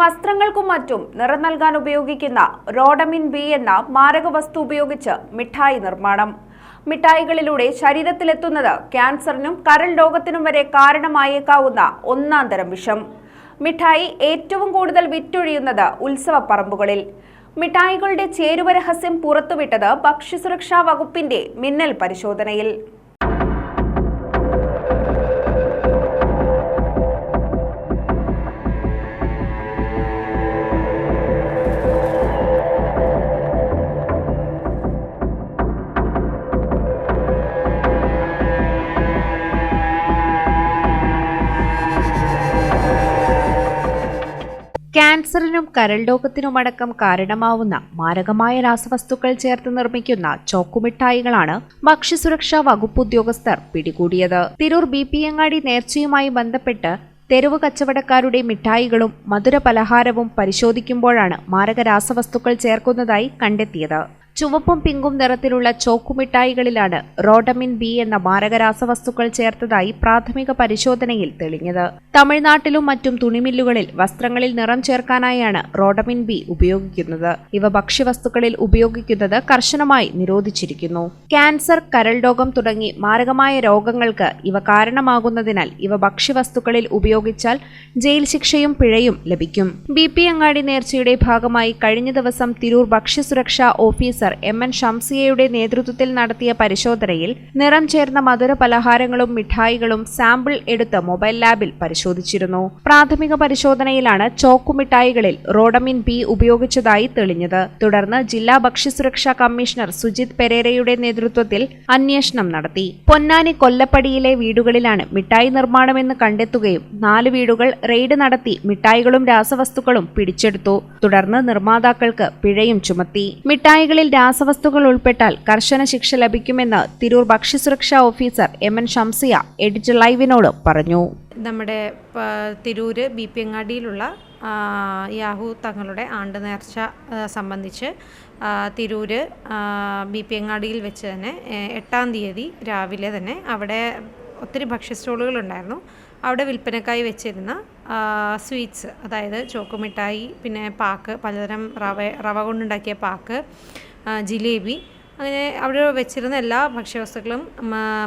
വസ്ത്രങ്ങൾക്കും മറ്റും നിറം നൽകാൻ ഉപയോഗിക്കുന്ന റോഡമിൻ ബി എന്ന മാരക വസ്തു ഉപയോഗിച്ച് മിഠായി നിർമ്മാണം. മിഠായികളിലൂടെ ശരീരത്തിലെത്തുന്നത് ക്യാൻസറിനും കരൾ രോഗത്തിനും വരെ കാരണമായേക്കാവുന്ന ഒന്നാം തരം വിഷം. മിഠായി ഏറ്റവും കൂടുതൽ വിറ്റൊഴിയുന്നത് ഉത്സവ പറമ്പുകളിൽ. മിഠായികളുടെ ചേരുവ രഹസ്യം പുറത്തുവിട്ടത് ഭക്ഷ്യസുരക്ഷാ വകുപ്പിന്റെ മിന്നൽ പരിശോധനയിൽ. ക്യാൻസറിനും കരൾ രോഗത്തിനുമടക്കം കാരണമാവുന്ന മാരകമായ രാസവസ്തുക്കൾ ചേർത്ത് നിർമ്മിക്കുന്ന ചോക്കുമിഠായികളാണ് ഭക്ഷ്യസുരക്ഷാ വകുപ്പ് ഉദ്യോഗസ്ഥർ പിടികൂടിയത്. തിരൂർ ബി പി അങ്ങാടി നേർച്ചയുമായി ബന്ധപ്പെട്ട് തെരുവ് കച്ചവടക്കാരുടെ മിഠായികളും മധുര പലഹാരവും പരിശോധിക്കുമ്പോഴാണ് മാരക രാസവസ്തുക്കൾ ചേർക്കുന്നതായി കണ്ടെത്തിയത്. ചുവപ്പും പിങ്കും നിറത്തിലുള്ള ചോക്കുമിഠായികളിലാണ് റോഡമിൻ ബി എന്ന മാരകരാസവസ്തുക്കൾ ചേർത്തതായി പ്രാഥമിക പരിശോധനയിൽ തെളിഞ്ഞത്. തമിഴ്നാട്ടിലും മറ്റും തുണിമില്ലുകളിൽ വസ്ത്രങ്ങളിൽ നിറം ചേർക്കാനായാണ് റോഡമിൻ ബി ഉപയോഗിക്കുന്നത്. ഇവ ഭക്ഷ്യവസ്തുക്കളിൽ ഉപയോഗിക്കുന്നത് കർശനമായി നിരോധിച്ചിരിക്കുന്നു. ക്യാൻസർ കരൾ രോഗം തുടങ്ങി മാരകമായ രോഗങ്ങൾക്ക് ഇവ കാരണമാകുന്നതിനാൽ ഇവ ഭക്ഷ്യവസ്തുക്കളിൽ ഉപയോഗിച്ചാൽ ജയിൽ ശിക്ഷയും പിഴയും ലഭിക്കും. ബി പി അങ്ങാടി നേർച്ചയുടെ ഭാഗമായി കഴിഞ്ഞ ദിവസം തിരൂർ ഭക്ഷ്യസുരക്ഷാ ഓഫീസർ എം എൻ ഷംസിയയുടെ നേതൃത്വത്തിൽ നടത്തിയ പരിശോധനയിൽ നിറം ചേർന്ന മധുര പലഹാരങ്ങളും മിഠായികളും സാമ്പിൾ എടുത്ത് മൊബൈൽ ലാബിൽ പരിശോധിച്ചിരുന്നു. പ്രാഥമിക പരിശോധനയിലാണ് ചോക്കുമിഠായികളിൽ റോഡമിൻ ബി ഉപയോഗിച്ചതായി തെളിഞ്ഞത്. തുടർന്ന് ജില്ലാ ഭക്ഷ്യസുരക്ഷാ കമ്മീഷണർ സുജിത് പെരേരയുടെ നേതൃത്വത്തിൽ അന്വേഷണം നടത്തി. പൊന്നാനി കൊല്ലപ്പടിയിലെ വീടുകളിലാണ് മിഠായി നിർമ്മാണമെന്ന് കണ്ടെത്തുകയും നാല് വീടുകൾ റെയ്ഡ് നടത്തി മിഠായികളും രാസവസ്തുക്കളും പിടിച്ചെടുത്തു. തുടർന്ന് നിർമ്മാതാക്കൾക്ക് പിഴയും ചുമത്തി. മിഠായികളിൽ രാസവസ്തുക്കൾ ഉൾപ്പെട്ടാൽ കർശന ശിക്ഷ ലഭിക്കുമെന്ന് തിരൂർ ഭക്ഷ്യസുരക്ഷാ officer M N Shamsiya editor ലൈവിനോട് പറഞ്ഞു. നമ്മുടെ തിരൂര് ബി പി അങ്ങാടിയിലുള്ള യാഹു തങ്ങളുടെ ആണ്ട് നേർച്ച സംബന്ധിച്ച് തിരൂര് ബി പി അങ്ങാടിയിൽ വെച്ച് തന്നെ എട്ടാം തീയതി രാവിലെ തന്നെ അവിടെ ഒത്തിരി ഭക്ഷ്യ സ്റ്റോളുകളുണ്ടായിരുന്നു അവിടെ വിൽപ്പനക്കായി വെച്ചിരുന്ന സ്വീറ്റ്സ് അതായത് ചോക്കുമിഠായി പിന്നെ പാക്ക് പലതരം റവ റവ കൊണ്ടുണ്ടാക്കിയ പാക്ക് ജിലേബി. അങ്ങനെ അവിടെ വെച്ചിരുന്ന എല്ലാ ഭക്ഷ്യവസ്തുക്കളും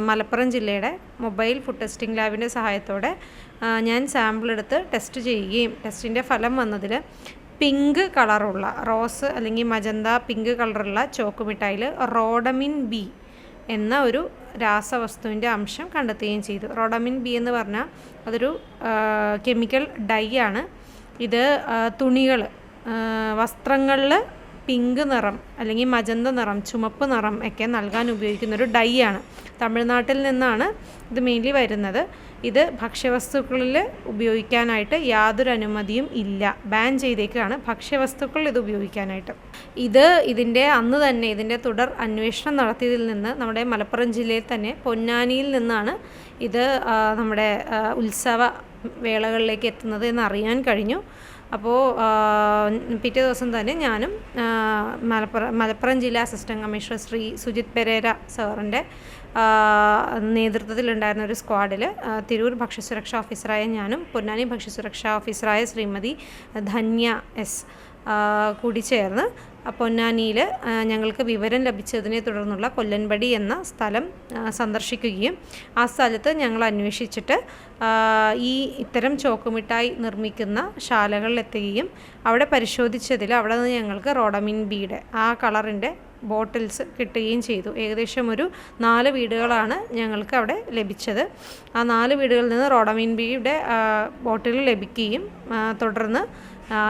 മലപ്പുറം ജില്ലയുടെ മൊബൈൽ ഫുഡ് ടെസ്റ്റിംഗ് ലാബിന്റെ സഹായത്തോടെ ഞാൻ സാമ്പിൾ എടുത്ത് ടെസ്റ്റ് ചെയ്യുകയും ടെസ്റ്റിന്റെ ഫലം വന്നതിൽ പിങ്ക് കളറുള്ള റോസ് അല്ലെങ്കിൽ മജന്ത പിങ്ക് കളറുള്ള ചോക്ക് മിഠായിൽ റോഡമിൻ ബി എന്ന ഒരു രാസവസ്തുവിന്റെ അംശം കണ്ടെത്തുകയും ചെയ്തു. റോഡമിൻ ബി എന്ന് പറഞ്ഞാൽ അതൊരു കെമിക്കൽ ഡൈ ആണ്. ഇത് തുണികൾ വസ്ത്രങ്ങളിൽ പിങ്ക് നിറം അല്ലെങ്കിൽ മജന്ത നിറം ചുമപ്പ് നിറം ഒക്കെ നൽകാൻ ഉപയോഗിക്കുന്ന ഒരു ഡൈ ആണ്. തമിഴ്നാട്ടിൽ നിന്നാണ് ഇത് മെയിൻലി വരുന്നത്. ഇത് ഭക്ഷ്യവസ്തുക്കളിൽ ഉപയോഗിക്കാനായിട്ട് യാതൊരു അനുമതിയും ഇല്ല. ബാൻ ചെയ്തേക്കാണ് ഭക്ഷ്യവസ്തുക്കൾ ഇത് ഉപയോഗിക്കാനായിട്ട്. ഇത് ഇതിന്റെ അന്ന് തന്നെ ഇതിന്റെ തുടർ അന്വേഷണം നടത്തിയതിൽ നിന്ന് നമ്മുടെ മലപ്പുറം ജില്ലയിൽ തന്നെ പൊന്നാനിയിൽ നിന്നാണ് ഇത് നമ്മുടെ ഉത്സവ വേളകളിലേക്ക് എത്തുന്നത് എന്ന് അറിയാൻ കഴിഞ്ഞു. അപ്പോൾ പിറ്റേ ദിവസം തന്നെ ഞാനും മലപ്പുറം മലപ്പുറം ജില്ലാ അസിസ്റ്റന്റ് കമ്മീഷണർ ശ്രീ സുജിത് പെരേര സാറിന്റെ നേതൃത്വത്തിലുണ്ടായിരുന്ന ഒരു സ്ക്വാഡിൽ തിരൂർ ഭക്ഷ്യസുരക്ഷാ ഓഫീസറായ ഞാനും പൊന്നാനി ഭക്ഷ്യസുരക്ഷാ ഓഫീസറായ ശ്രീമതി ധന്യ എസ് കൂടി ചേർന്ന് പൊന്നാനിയിൽ ഞങ്ങൾക്ക് വിവരം ലഭിച്ചതിനെ തുടർന്നുള്ള കൊല്ലൻപടി എന്ന സ്ഥലം സന്ദർശിക്കുകയും ആ സ്ഥലത്ത് ഞങ്ങൾ അന്വേഷിച്ചിട്ട് ഈ ഇത്തരം ചോക്കുമിഠായി നിർമ്മിക്കുന്ന ശാലകളിലെത്തുകയും അവിടെ പരിശോധിച്ചതിൽ അവിടെ നിന്ന് ഞങ്ങൾക്ക് റോഡമിൻ ബിയുടെ ആ കളറിന്റെ ബോട്ടിൽസ് കിട്ടുകയും ചെയ്തു. ഏകദേശം ഒരു നാല് വീടുകളാണ് ഞങ്ങൾക്ക് അവിടെ ലഭിച്ചത്. ആ നാല് വീടുകളിൽ നിന്ന് റോഡമിൻ ബിയുടെ ബോട്ടിൽ ലഭിക്കുകയും തുടർന്ന്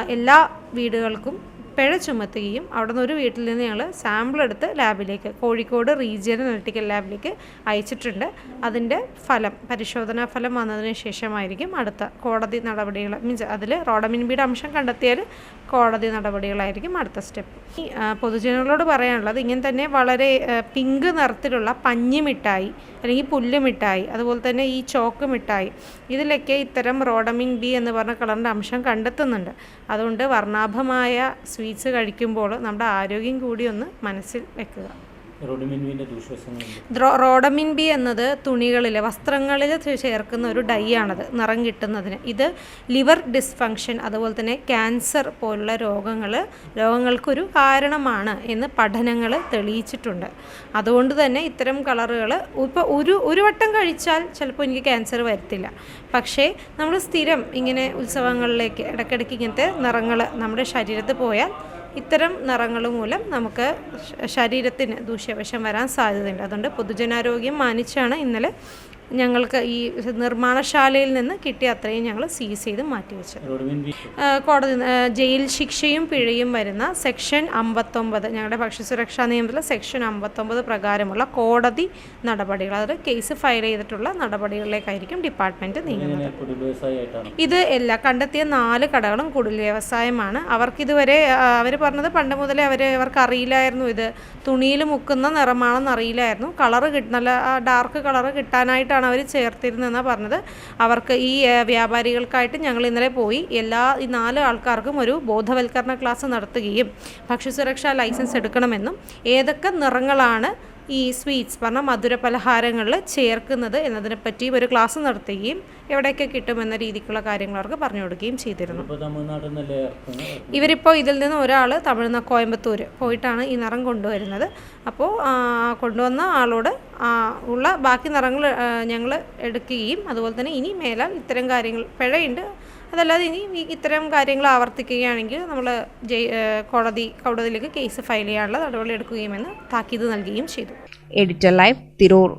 എല്ലാ വീടുകൾക്കും പിഴ ചുമത്തുകയും അവിടെ നിന്ന് ഒരു വീട്ടിൽ നിന്ന് ഞങ്ങൾ സാമ്പിൾ എടുത്ത് ലാബിലേക്ക് കോഴിക്കോട് റീജിയണൽ അനലിറ്റിക്കൽ ലാബിലേക്ക് അയച്ചിട്ടുണ്ട്. അതിന്റെ ഫലം പരിശോധനാ ഫലം വന്നതിന് ശേഷമായിരിക്കും അടുത്ത കോടതി നടപടികൾ. മീൻസ് അതിൽ റോഡമിൻബിയുടെ അംശം കണ്ടെത്തിയാൽ കോടതി നടപടികളായിരിക്കും അടുത്ത സ്റ്റെപ്പ് ഈ പൊതുജനങ്ങളോട് പറയാനുള്ളത് ഇങ്ങനെ തന്നെ വളരെ പിങ്ക് നിറത്തിലുള്ള പഞ്ഞി മിഠായി അല്ലെങ്കിൽ പുല്ല് മിഠായി അതുപോലെ തന്നെ ഈ ചോക്ക് മിഠായി ഇതിലൊക്കെ ഇത്തരം റോഡമിൻ ബി എന്ന് പറഞ്ഞ കളറിന്റെ അംശം കണ്ടെത്തുന്നുണ്ട്. അതുകൊണ്ട് വർണാഭമായ സ്വീറ്റ്സ് കഴിക്കുമ്പോൾ നമ്മുടെ ആരോഗ്യം കൂടി ഒന്ന് മനസ്സിൽ വെക്കുക. റോഡമിൻ ബി എന്നത് തുണികളിൽ വസ്ത്രങ്ങളിൽ ചേർക്കുന്ന ഒരു ഡൈ ആണത് നിറം കിട്ടുന്നതിന്. ഇത് ലിവർ ഡിസ്ഫങ്ഷൻ അതുപോലെ തന്നെ ക്യാൻസർ പോലുള്ള രോഗങ്ങൾ രോഗങ്ങൾക്കൊരു കാരണമാണ് എന്ന് പഠനങ്ങൾ തെളിയിച്ചിട്ടുണ്ട്. അതുകൊണ്ട് തന്നെ ഇത്തരം കളറുകൾ ഇപ്പോൾ ഒരു ഒരു വട്ടം കഴിച്ചാൽ ചിലപ്പോൾ എനിക്ക് ക്യാൻസർ വരത്തില്ല. പക്ഷേ നമ്മൾ സ്ഥിരം ഇങ്ങനെ ഉത്സവങ്ങളിലേക്ക് ഇടയ്ക്കിടയ്ക്ക് ഇങ്ങനത്തെ നിറങ്ങൾ നമ്മുടെ ശരീരത്ത് പോയാൽ ഇത്തരം നിറങ്ങൾ മൂലം നമുക്ക് ശരീരത്തിന് ദൂഷ്യവശം വരാൻ സാധ്യതയുണ്ട്. അതുകൊണ്ട് പൊതുജനാരോഗ്യം മാനിച്ചാണ് ഇന്നലെ ഞങ്ങൾക്ക് ഈ നിർമ്മാണശാലയിൽ നിന്ന് കിട്ടിയ അത്രയും ഞങ്ങൾ സീസ് ചെയ്ത് മാറ്റിവെച്ചു കോടതി ജയിൽ ശിക്ഷയും പിഴയും വരുന്ന സെക്ഷൻ അമ്പത്തൊമ്പത് ഞങ്ങളുടെ ഭക്ഷ്യസുരക്ഷാ നിയമത്തിലെ സെക്ഷൻ അമ്പത്തൊമ്പത് പ്രകാരമുള്ള കോടതി നടപടികൾ അതായത് കേസ് ഫയൽ ചെയ്തിട്ടുള്ള നടപടികളിലേക്കായിരിക്കും ഡിപ്പാർട്ട്മെന്റ് നീങ്ങുന്നത്. ഇത് എല്ലാ കണ്ടെത്തിയ നാല് കടകളും കുടിൽ വ്യവസായമാണ് അവർക്കിതുവരെ അവർ പറഞ്ഞത് പണ്ട് മുതലേ അവർ അവർക്ക് അറിയില്ലായിരുന്നു ഇത്. തുണിയിൽ മുക്കുന്ന നിറമാണെന്ന് അറിയില്ലായിരുന്നു. കളറ് നല്ല ഡാർക്ക് കളറ് കിട്ടാനായിട്ടാണ് അവർ ചേർത്തിരുന്നതെന്നാണ് പറഞ്ഞത്. അവർക്ക് ഈ വ്യാപാരികൾക്കായിട്ട് ഞങ്ങൾ ഇന്നലെ പോയി എല്ലാ ഈ നാല് ആൾക്കാർക്കും ഒരു ബോധവൽക്കരണ ക്ലാസ് നടത്തുകയും ഭക്ഷ്യസുരക്ഷാ ലൈസൻസ് എടുക്കണമെന്നും ഏതൊക്കെ നിറങ്ങളാണ് ഈ സ്വീറ്റ്സ് പറഞ്ഞാൽ മധുര പലഹാരങ്ങളിൽ ചേർക്കുന്നത് എന്നതിനെപ്പറ്റി ഒരു ക്ലാസ് നടത്തുകയും എവിടെയൊക്കെ കിട്ടുമെന്ന രീതിക്കുള്ള കാര്യങ്ങൾ അവർക്ക് പറഞ്ഞു കൊടുക്കുകയും ചെയ്തിരുന്നു. ഇവരിപ്പോൾ ഇതിൽ നിന്ന് ഒരാൾ തമിഴ്നാട് കോയമ്പത്തൂർ പോയിട്ടാണ് ഈ നിറം കൊണ്ടുവരുന്നത്. അപ്പോൾ കൊണ്ടുവന്ന ആളോട് ഉള്ള ബാക്കി നിറങ്ങൾ ഞങ്ങൾ എടുക്കുകയും അതുപോലെ തന്നെ ഇനി മേലാൽ ഇത്തരം കാര്യങ്ങൾ പിഴയുണ്ട് അതല്ലാതെ ഇനി ഇത്തരം കാര്യങ്ങൾ ആവർത്തിക്കുകയാണെങ്കിൽ നമ്മൾ കോടതി കോടതിയിലേക്ക് കേസ് ഫയൽ ചെയ്യാനുള്ള നടപടി എടുക്കുകയുമെന്ന് താക്കീത് നൽകുകയും ചെയ്തു. Editor live Tirur